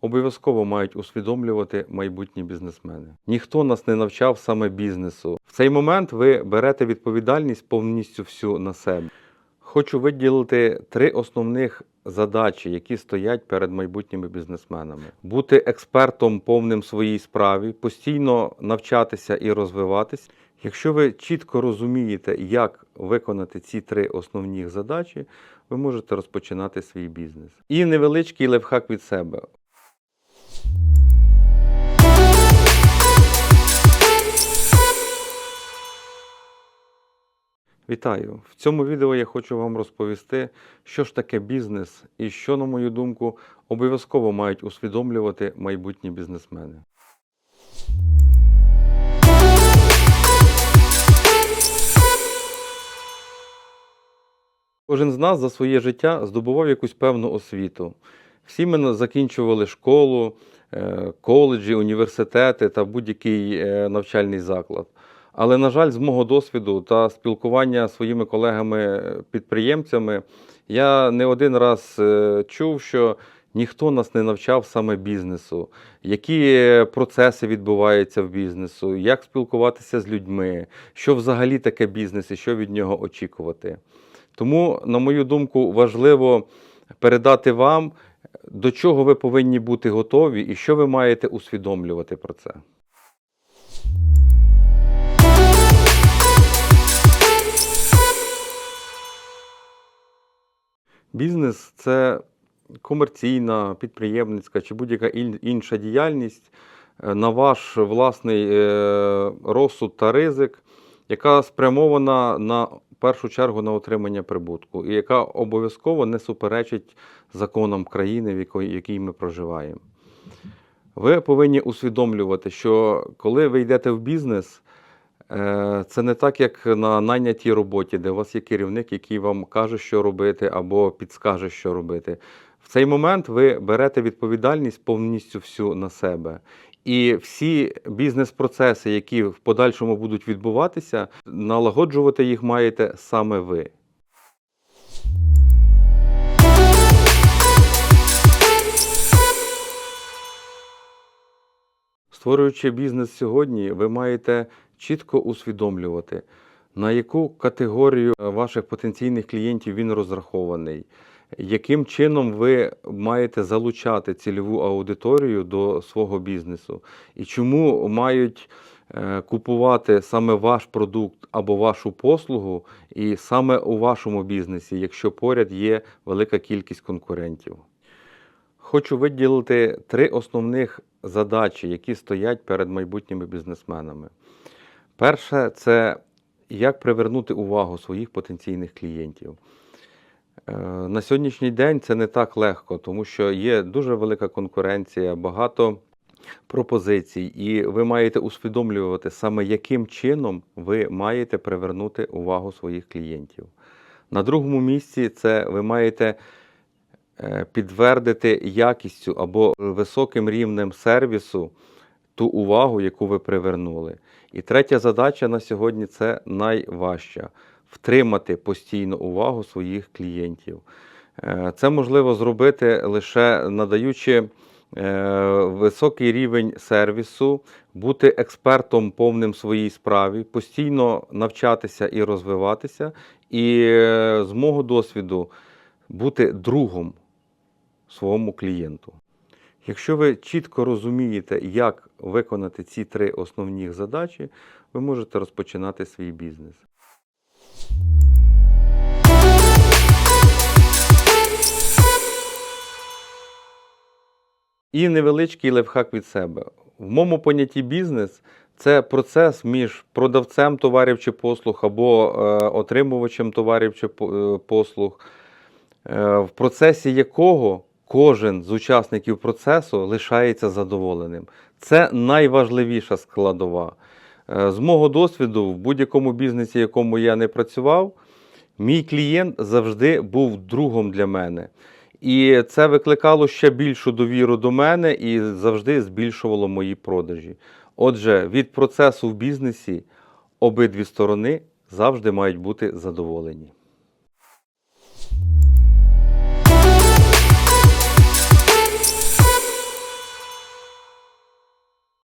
обов'язково мають усвідомлювати майбутні бізнесмени. Ніхто нас не навчав саме бізнесу. В цей момент ви берете відповідальність повністю всю на себе. Хочу виділити три основних задачі, які стоять перед майбутніми бізнесменами: бути експертом повним в своїй справі, постійно навчатися і розвиватись. Якщо ви чітко розумієте, як виконати ці три основні задачі, ви можете розпочинати свій бізнес. І невеличкий лайфхак від себе. Вітаю! В цьому відео я хочу вам розповісти, що ж таке бізнес і що, на мою думку, обов'язково мають усвідомлювати майбутні бізнесмени. Кожен з нас за своє життя здобував якусь певну освіту. Всі ми закінчували школу, е, коледжі, університети та будь-який е, навчальний заклад. Але, на жаль, з мого досвіду та спілкування зі своїми колегами-підприємцями, я не один раз е, чув, що ніхто нас не навчав саме бізнесу, які е, процеси відбуваються в бізнесу, як спілкуватися з людьми, що взагалі таке бізнес і що від нього очікувати. Тому, на мою думку, важливо передати вам, до чого ви повинні бути готові і що ви маєте усвідомлювати про це. Бізнес це комерційна, підприємницька чи будь-яка інша діяльність е, на ваш власний е, розсуд та ризик, яка спрямована на першу чергу на отримання прибутку, і яка обов'язково не суперечить законам країни, в якій ми проживаємо. Ви повинні усвідомлювати, що коли ви йдете в бізнес, це не так, як на найнятій роботі, де у вас є керівник, який вам каже, що робити, або підскаже, що робити. В цей момент ви берете відповідальність повністю всю на себе. І всі бізнес-процеси, які в подальшому будуть відбуватися, налагоджувати їх маєте саме ви. Створюючи бізнес сьогодні, ви маєте чітко усвідомлювати, на яку категорію ваших потенційних клієнтів він розрахований, яким чином ви маєте залучати цільову аудиторію до свого бізнесу, і чому мають е, купувати саме ваш продукт або вашу послугу, і саме у вашому бізнесі, якщо поряд є велика кількість конкурентів. Хочу виділити три основних задачі, які стоять перед майбутніми бізнесменами. Перше це як привернути увагу своїх потенційних клієнтів. Е, На сьогоднішній день це не так легко, тому що є дуже велика конкуренція, багато пропозицій, і ви маєте усвідомлювати саме яким чином ви маєте привернути увагу своїх клієнтів. На другому місці це ви маєте підтвердити якістю або високим рівнем сервісу ту увагу, яку ви привернули. І третя задача на сьогодні це найважча втримати постійну увагу своїх клієнтів. Е, Це можливо зробити лише надаючи е, високий рівень сервісу, бути експертом повним своїй справі, постійно навчатися і розвиватися, і е, з мого досвіду бути другом своєму клієнту. Якщо ви чітко розумієте, як виконати ці три основні задачі, ви можете розпочинати свій бізнес. І невеличкий лайфхак від себе. В моєму понятті бізнес це процес між продавцем товарів чи послуг або е, отримувачем товарів чи е, послуг, е, в процесі якого кожен з учасників процесу лишається задоволеним. Це найважливіша складова. Е, З мого досвіду, в будь-якому бізнесі, в якому я не працював, мій клієнт завжди був другом для мене. І це викликало ще більшу довіру до мене і завжди збільшувало мої продажі. Отже, від процесу в бізнесі обидві сторони завжди мають бути задоволені.